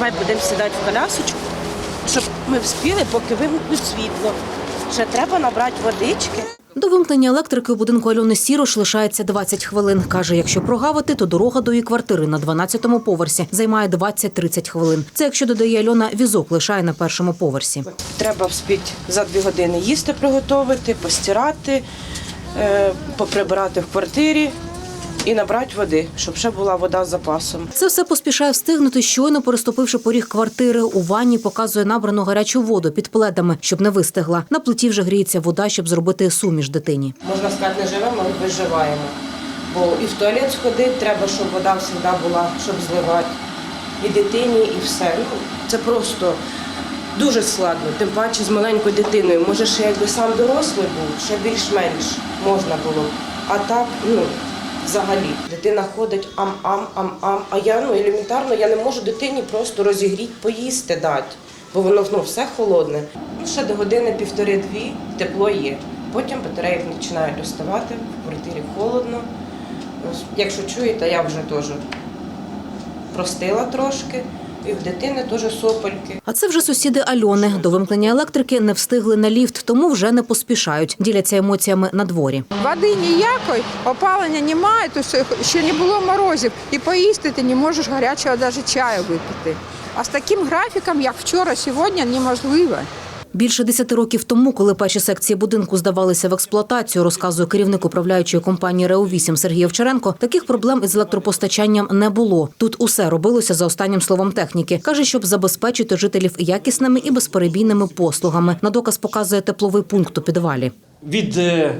давай будемо сідати в колясочку, щоб ми вспіли, поки вимкнуть світло. Ще треба набрати водички. До вимкнення електрики у будинку Альони Сірош лишається 20 хвилин. Каже, якщо прогавити, то дорога до її квартири на 12-му поверсі займає 20-30 хвилин. Це якщо додає Альона, візок лишає на першому поверсі. Треба вспіти за дві години їсти приготувати, постирати, е, поприбирати в квартирі і набрати води, щоб ще була вода з запасом. Це все поспішає встигнути, щойно переступивши поріг квартири. У ванні показує набрану гарячу воду під пледами, щоб не вистигла. На плиті вже гріється вода, щоб зробити суміш дитині. Можна сказати, не живемо, але виживаємо. Бо і в туалет сходити треба, щоб вода завжди була, щоб зливати. І дитині, і все. Ну, це просто дуже складно, тим паче з маленькою дитиною. Може, ще якби сам дорослий був, ще більш-менш можна було. А так, ну, взагалі, дитина ходить ам-ам, ам-ам. А я ну, елементарно я не можу дитині просто розігріти, поїсти дати, бо воно ну, все холодне. Ну, Ще до години півтори-дві тепло є. Потім батареї починають доставати, в квартирі холодно. Якщо чуєте, я вже теж простила трошки, і в дитини теж сопельки. А це вже сусіди Альони. До вимкнення електрики не встигли на ліфт, тому вже не поспішають. Діляться емоціями на дворі. Води ніякої, опалення немає, то ще- ще не було морозів. І поїсти ти не можеш гарячого навіть чаю випити. А з таким графіком, як вчора, сьогодні, неможливо. Більше десяти років тому, коли перші секції будинку здавалися в експлуатацію, розказує керівник управляючої компанії РЕО 8 Сергій Овчаренко, таких проблем із електропостачанням не було. Тут усе робилося за останнім словом техніки. каже, щоб забезпечити жителів якісними і безперебійними послугами. На доказ показує тепловий пункт у підвалі. від е,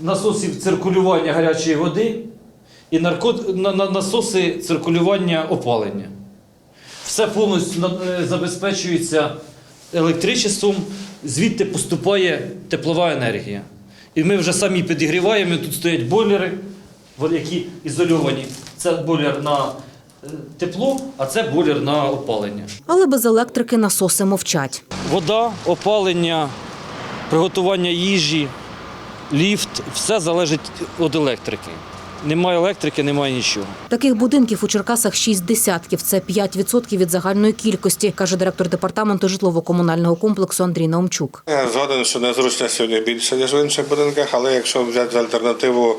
насосів циркулювання гарячої води і насоси циркулювання опалення. Все повністю е, забезпечується електричеством, звідти поступає теплова енергія. І ми вже самі підігріваємо, тут стоять бойлери, які ізольовані. Це бойлер на е, тепло, а це бойлер на опалення. Але без електрики насоси мовчать. Вода, опалення, приготування їжі, ліфт все залежить від електрики. Немає електрики, немає нічого. Таких будинків у Черкасах шість десятків. Це 5% від загальної кількості, каже директор департаменту житлово-комунального комплексу Андрій Наумчук. Я згоден, що незручності сьогодні більше, ніж в інших будинках, але якщо взяти за альтернативу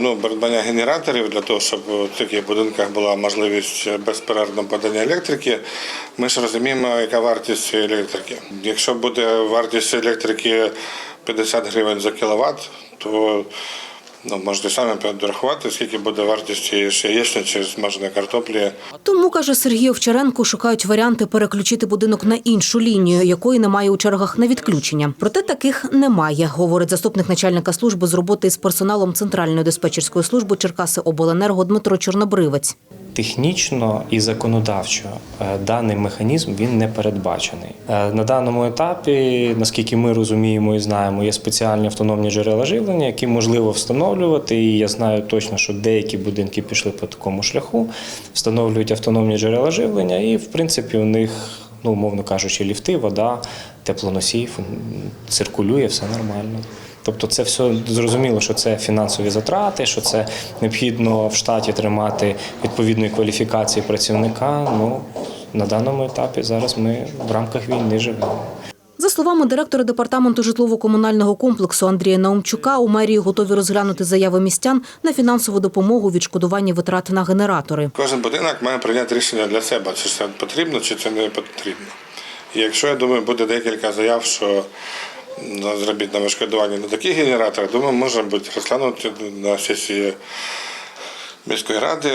ну, придбання генераторів для того, щоб у таких будинках була можливість безперервного подання електрики, ми ж розуміємо, яка вартість електрики. Якщо буде вартість електрики 50 гривень за кіловат, то ну, можете самі підрахувати, скільки буде вартість цієї яєчниці чи смаженої картоплі. Тому, каже Сергій Овчаренко, шукають варіанти переключити будинок на іншу лінію, якої немає у чергах на відключення. Проте таких немає, говорить заступник начальника служби з роботи з персоналом Центральної диспетчерської служби Черкаси Обленерго Дмитро Чорнобривець. Технічно і законодавчо е, даний механізм він не передбачений. Е, На даному етапі, наскільки ми розуміємо і знаємо, є спеціальні автономні джерела живлення, які можливо встановлювати. І я знаю точно, що деякі будинки пішли по такому шляху, встановлюють автономні джерела живлення, і в принципі у них, ну умовно кажучи, ліфти, вода, теплоносій циркулює, все нормально. Тобто це все зрозуміло, що це фінансові затрати, що це необхідно в штаті тримати відповідної кваліфікації працівника. Ну на даному етапі зараз ми в рамках війни живемо. За словами директора департаменту житлово-комунального комплексу Андрія Наумчука, у мерії готові розглянути заяви містян на фінансову допомогу відшкодування витрат на генератори. Кожен будинок має прийняти рішення для себе, чи це потрібно, чи це не потрібно. І якщо я думаю, буде декілька заяв, що зробіть на відшкодування на таких генераторах, думаю, може бути розглянути на сесії міської ради,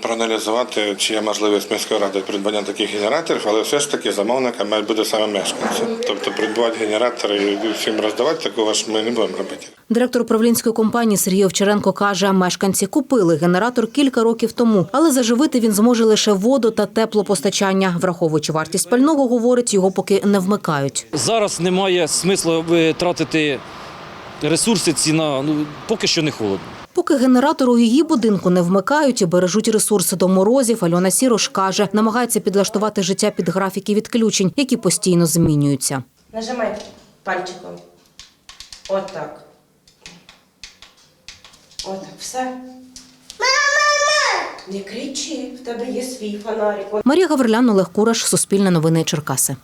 проаналізувати, чи є можливість міської ради придбання таких генераторів, але все ж таки замовником мають бути саме мешканці. Тобто придбати генератори і всім роздавати, такого ж ми не будемо робити. Директор управлінської компанії Сергій Овчаренко каже, мешканці купили генератор кілька років тому, але заживити він зможе лише воду та теплопостачання. Враховуючи вартість пального, говорить, його поки не вмикають. Зараз немає смислу е, тратити ресурси ці на ну, поки що не холодно. Поки генератор у її будинку не вмикають і бережуть ресурси до морозів, Альона Сірош каже, намагається підлаштувати життя під графіки відключень, які постійно змінюються. Нажимай пальчиком. Отак. Отак. Все. Мама! Не кричи, в тебе є свій фонарик. Марія Гаврилян, Олег Кураш, Суспільне новини Черкаси.